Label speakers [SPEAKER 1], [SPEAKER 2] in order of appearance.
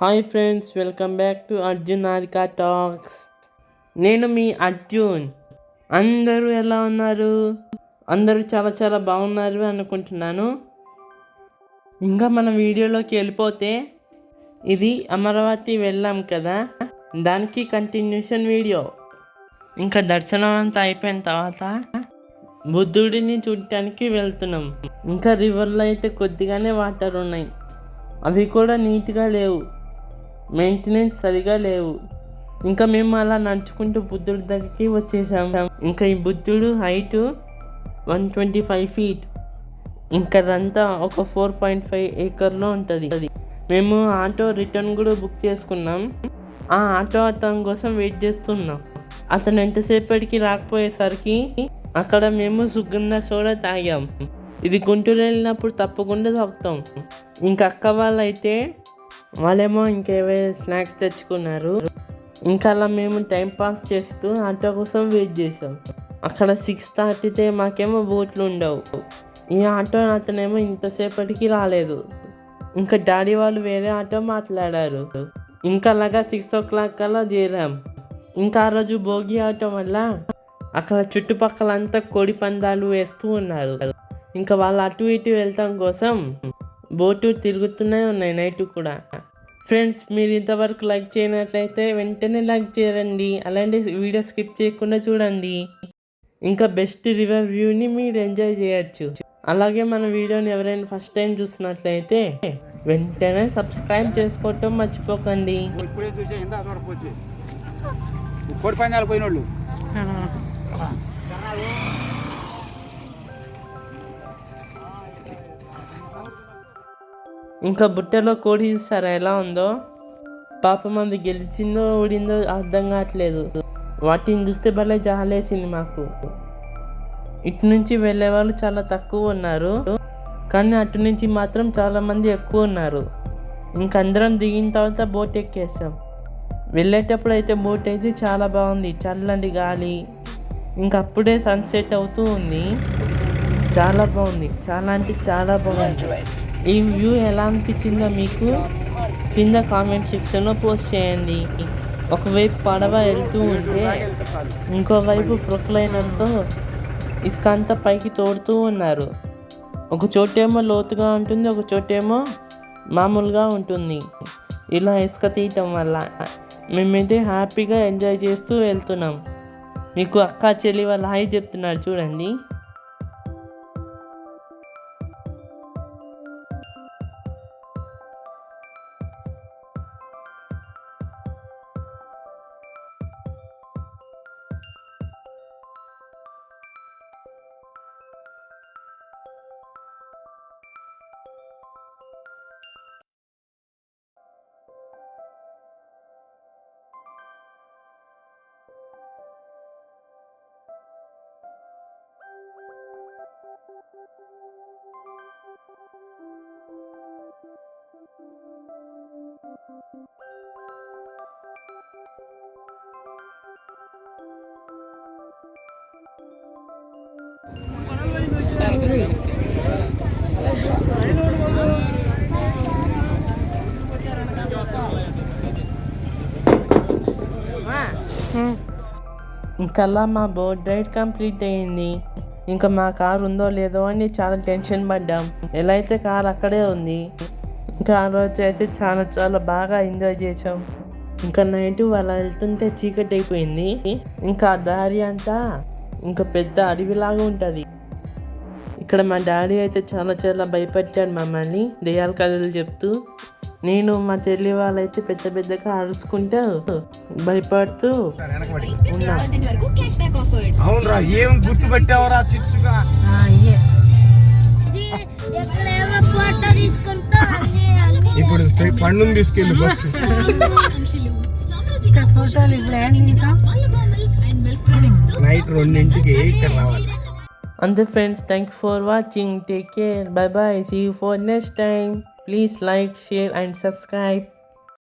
[SPEAKER 1] Hi friends welcome back to Arjun Arka talks. నేను మీ అర్జున్. అందరూ ఎలా ఉన్నారు? అందరూ చాలా చాలా బాగున్నారు అనుకుంటున్నాను. ఇంకా మన వీడియోలోకి వెళ్ళిపోతే ఇది అమరావతి వెళ్ళాం కదా. దానికి కంటిన్యూషన్ వీడియో ఇంకా దర్శనం అంతా అయిపోయిన తర్వాత బుద్ధుడిని చూడటానికి వెళ్తున్నాం. ఇంకా రివర్లో అయితే కొద్దిగానే వాటర్ ఉన్నాయి. అవి కూడా నీట్గా లేవు. మెయింటెనెన్స్ సరిగా లేవు. ఇంకా మేము అలా నడుచుకుంటూ బుద్ధుడి దగ్గరికి వచ్చేసాం. ఇంకా ఈ బుద్ధుడు height one twenty five feet ఇంకా అదంతా ఒక ఫోర్ పాయింట్ ఫైవ్ ఏకర్లో ఉంటుంది. మేము ఆటో రిటర్న్ కూడా బుక్ చేసుకున్నాం. ఆ ఆటో అతని కోసం వెయిట్ చేస్తున్నాం. అతను ఎంతసేపటికి రాకపోయేసరికి అక్కడ మేము సుగంధ సోడా తాగాం. ఇది గుంటూరు వెళ్ళినప్పుడు తప్పకుండా తాగుతాం. ఇంకా అక్క వాళ్ళైతే వాళ్ళేమో ఇంకేవే స్నాక్స్ తెచ్చుకున్నారు. ఇంకా అలా మేము టైం పాస్ చేస్తూ ఆటో కోసం వెయిట్ చేసాం అక్కడ సిక్స్ థర్టీతే మాకేమో బోట్లు ఉండవు. ఈ ఆటో అతనేమో ఇంతసేపటికి రాలేదు. ఇంకా డాడీ వాళ్ళు వేరే ఆటో మాట్లాడారు. ఇంకా అలాగా సిక్స్ ఓ క్లాక్ కల్లా చేరాం. ఇంకా ఆ రోజు భోగి ఆటో వల్ల అక్కడ చుట్టుపక్కల అంతా కోడి పందాలు వేస్తూ ఉన్నారు. ఇంకా వాళ్ళు అటు ఇటు వెళ్తాం కోసం బోటు తిరుగుతూనే ఉన్నాయి నైట్ కూడా. ఫ్రెండ్స్ మీరు ఇంతవరకు లైక్ చేయనట్లయితే వెంటనే లైక్ చేయండి. అలాంటి వీడియో స్కిప్ చేయకుండా చూడండి. ఇంకా బెస్ట్ రివర్ వ్యూని మీరు ఎంజాయ్ చేయొచ్చు. అలాగే మన వీడియోని ఎవరైనా ఫస్ట్ టైం చూసినట్లయితే వెంటనే సబ్స్క్రైబ్ చేసుకోవటం మర్చిపోకండి.
[SPEAKER 2] కోడి పందాలు పోయినోళ్ళు.
[SPEAKER 1] ఇంకా బుట్టలో కోడి చూసారా ఎలా ఉందో పాపం అది గెలిచిందో ఓడిందో అర్థం కావట్లేదు. వాటిని చూస్తే భలే జాలేసింది మాకు. ఇటు నుంచి వెళ్ళే వాళ్ళు చాలా తక్కువ ఉన్నారు. కానీ అటు నుంచి మాత్రం చాలా మంది ఎక్కువ ఉన్నారు. ఇంక అందరం దిగిన తర్వాత బోట్ ఎక్కేసాం. వెళ్ళేటప్పుడు అయితే బోట్ అయితే చాలా బాగుంది. చల్లండి గాలి. ఇంకా అప్పుడే సన్సెట్ అవుతూ ఉంది. చాలా బాగుంది. చాలా అంటే చాలా బాగుంది. ఈ వ్యూ ఎలా అనిపించిందో మీకు కింద కామెంట్ సెక్షన్లో పోస్ట్ చేయండి. ఒకవైపు పడవ వెళ్తూ ఉంటే ఇంకోవైపు ప్రొక్లైనర్తో ఇసుక అంతా పైకి తోడుతూ ఉన్నారు. ఒక చోటేమో లోతుగా ఉంటుంది ఒక చోటేమో మామూలుగా ఉంటుంది. ఇలా ఇసుక తీయటం వల్ల మేమైతే హ్యాపీగా ఎంజాయ్ చేస్తూ వెళ్తున్నాం. మీకు అక్క చెల్లి వాళ్ళ హాయ్ చెప్తున్నారు చూడండి. ఇంకల్లా మా బోర్డ్ రైడ్ కంప్లీట్ అయ్యింది ఇంకా మా కారు ఉందో లేదో అని చాలా టెన్షన్ పడ్డాం. ఎలా అయితే కార్ అక్కడే ఉంది. ఇంకా ఆ రోజు అయితే చాలా చాలా బాగా ఎంజాయ్ చేసాం ఇంకా నైట్ అలా వెళ్తుంటే చీకటి అయిపోయింది. ఇంకా దారి అంతా ఇంకా పెద్ద అడవిలాగా ఉంటుంది. ఇక్కడ మా డాడీ అయితే చాలా చాలా భయపెట్టాడు మమ్మల్ని. దెయ్యాల కథలు చెప్తూ నేను మా చెల్లి వాళ్ళైతే పెద్ద పెద్దగా అరుచుకుంటూ భయపడుతూ
[SPEAKER 2] వెనకబడి
[SPEAKER 1] ఉన్నాం
[SPEAKER 3] వరకు క్యాష్ బ్యాక్ ఆఫర్స్
[SPEAKER 2] అవునరా ఏం గుర్తు పెట్టావరా చిచ్చుగా
[SPEAKER 4] ఎక్కడేమో ఫోటో తీసుకుంటా. అన్ని అన్ని
[SPEAKER 2] ఇప్పుడు పండుని తీసుకెళ్ళి నైట్ రెండింటికి ఇక్కడ రావాలి.
[SPEAKER 1] అంతే friends thank you for watching take care bye bye see you for next time please like share and subscribe